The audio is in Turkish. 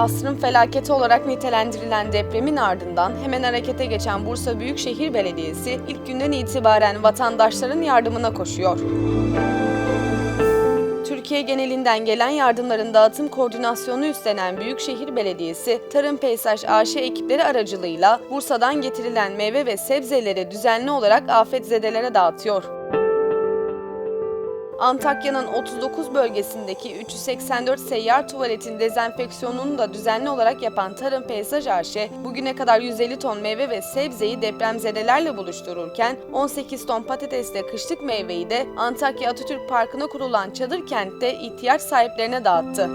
asrın felaketi olarak nitelendirilen depremin ardından hemen harekete geçen Bursa Büyükşehir Belediyesi ilk günden itibaren vatandaşların yardımına koşuyor. Türkiye genelinden gelen yardımların dağıtım koordinasyonu üstlenen Büyükşehir Belediyesi, Tarım Peysaj AŞ ekipleri aracılığıyla Bursa'dan getirilen meyve ve sebzeleri düzenli olarak afetzedelere dağıtıyor. Antakya'nın 39 bölgesindeki 384 seyyar tuvaletin dezenfeksiyonunu da düzenli olarak yapan Tarım Peyzaj AŞ, bugüne kadar 150 ton meyve ve sebzeyi depremzedelerle buluştururken 18 ton patatesle kışlık meyveyi de Antakya Atatürk Parkı'na kurulan çadır kentte ihtiyaç sahiplerine dağıttı.